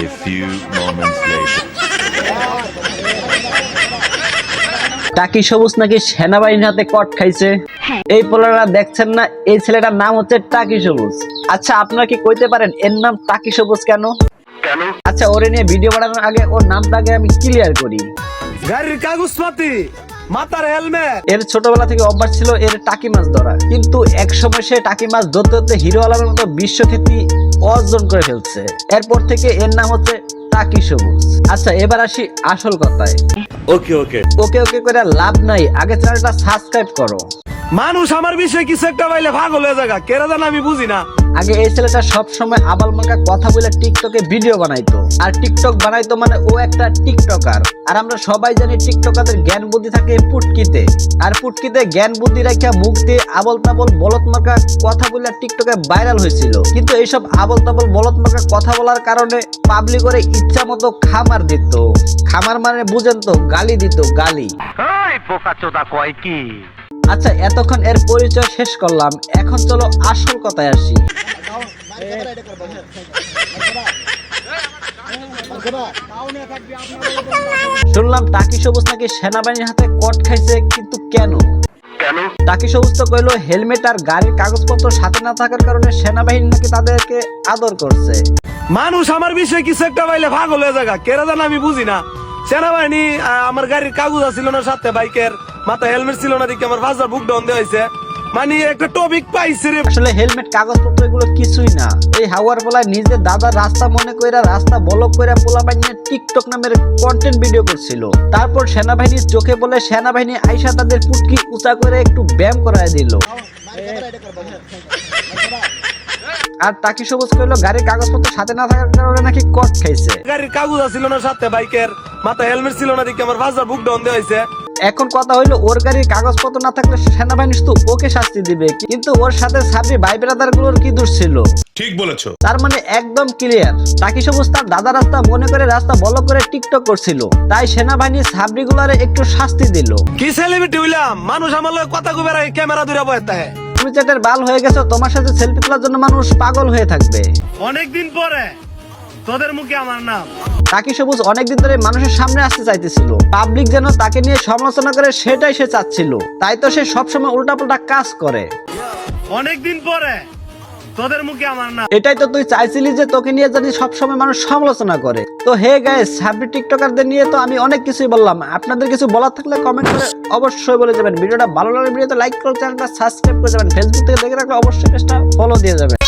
A few moments later. টাকি সবুজ নাকি সেনাবাহিনীর হাতে কট খাইছে? এই পোলারা দেখছেন না এই ছেলেটার নাম হচ্ছে টাকি সবুজ। আচ্ছা আপনারা কি কইতে পারেন এর নাম টাকি সবুজ কেন? কেন? আচ্ছা ওরে নিয়ে ভিডিও বানানোর আগে ওর নামটা আগে আমি ক্লিয়ার করি। গাড়ির কাগজপাতি। মাথার হেলমেট। এর ছোটবেলা থেকে অভ্যাস ছিল এর টাকি মাছ ধরা। কিন্তু এক সময় সে টাকি মাছ ধরতে ধরতে হিরো আলমের মতো বিশ্বখ্যাতি অর্জন করে ফেলছে। এরপর থেকে এর নাম হচ্ছে টাকি সবুজ। আচ্ছা এবার আসি আসল কথায়। ওকে ওকে ওকে ওকে করে লাভ নাই। আগে চ্যানেলটা সাবস্ক্রাইব করো। মানুষ আমার বিষয়ে কিছু একটা পাইলে ভাগল হয়ে জায়গা কেরা জানা আমি বুঝি না। আগে এই ছেলেটা সব সময় আবাল মার্কা কথা বলে টিকটকে ভিডিও বানাইতো। আর টিকটক বানাইতো মানে ও একটা টিকটকার। আর আমরা সবাই জানি টিকটকারদের জ্ঞান বুদ্ধি থাকে পুটকিতে। আর পুটকিতে জ্ঞান বুদ্ধি রাখা মুখ দিয়ে আবল তাবল বলত মার্কা কথা বলে টিকটকে ভাইরাল হয়েছিল। কিন্তু এইসব আবল তাবল বলত মার্কা কথা বলার কারণে পাবলিক করে ইচ্ছা মতো খামার দিত। খামার মানে বুঝেন তো গালি দিত গালি। আচ্ছা এতক্ষণ এর পরিচয় শেষ করলাম। এখন চলো আসল কথায় আসি। শুনলাম টাকি সবুজ নাকি সেনাবাহিনীর হাতে কট খাইছে কিন্তু কেন? কেন? টাকি সবুজ তো কইলো হেলমেট আর গাড়ির কাগজপত্র সাথে না থাকার কারণে সেনাবাহিনী নাকি তাদেরকে আদর করছে। মানুষ আমার বিষয়ে কিছু একটা পাইলে ভাগ হয়ে জায়গা কেরা জানা আমি বুঝি না। সেনাবাহিনী আহ, আমার গাড়ির কাগজ ছিল না সাথে বাইকের। মাথা হেলমেট ছিল না দেখি আমার ফাঁসার বুক ডাউন দেওয়া হয়েছে। মানে একটা টপিক পাইছে রে। আসলে হেলমেট কাগজপত্র এগুলো কিছুই না। এই হাওয়ার নিজের দাদার রাস্তা মনে কইরা রাস্তা বলক কইরা পোলা বানিয়ে টিকটক নামের কন্টেন্ট ভিডিও করছিল। তারপর চোখে বলে সেনাবাহিনী আইসা তাদের পুটকি উঁচা করে একটু ব্যায়াম করায় দিল। আর তাকে সবুজ কইলো গাড়ির কাগজপত্র সাথে না থাকার কারণে নাকি কট খাইছে? গাড়ির কাগজ ছিল না সাথে বাইকের। মাথা হেলমেট ছিল না দেখি আমার ফাঁসার বুক ডাউন দেওয়া হয়েছে। এখন কথা হইল ওর গাড়ির কাগজপত্র না থাকলে সেনাবাহিনী শুধু ওকে শাস্তি দিবে। কিন্তু ওর সাথে সাবরি ভাই ব্রাদারগুলোর কি দোষ ছিল? ঠিক বলেছ। তার মানে একদম ক্লিয়ার টাকি সবুজ তার দাদা রাস্তা মনে করে রাস্তা বলো করে টিকটক করছিল। তাই সেনাবাহিনী সাবরি গুলারে একটু শাস্তি দিল। কি সেলিব্রিটি হইলাম মানুষ আমার লগে কথা কবে রাখে ক্যামেরা ধরে বয়ে থাকে তুমি চেটের বাল হয়ে গেছো তোমার সাথে সেলফি তোলার জন্য মানুষ পাগল হয়ে থাকবে। অনেকদিন পরে তোদের মুখে আমার নাম। টাকি সবুজ অনেকদিন ধরে মানুষের সামনে আসতে চাইতেছিল। পাবলিক যেন তাকে নিয়ে সমালোচনা করে সেটাই সে চাচ্ছিল। তাই তো সে সবসময় উল্টাপাল্টা কাজ করে। অনেকদিন পরে তোদের মুখে আমার নাম। এটাই তো তুই চাইছিলি যে তোকে নিয়ে জানি সবসময় মানুষ সমালোচনা করে। তো হে গাইস সাবরি টিকটকারদের নিয়ে তো আমি অনেক কিছুই বললাম। আপনাদের কিছু বলার থাকলে কমেন্ট করে অবশ্যই বলে যাবেন। ভিডিওটা ভালো লাগলে ভিডিওতে লাইক করে চ্যানেলটা সাবস্ক্রাইব করে যাবেন। ফেসবুক থেকে দেখে রাখলে অবশ্যই পেজটা ফলো দিয়ে যাবেন।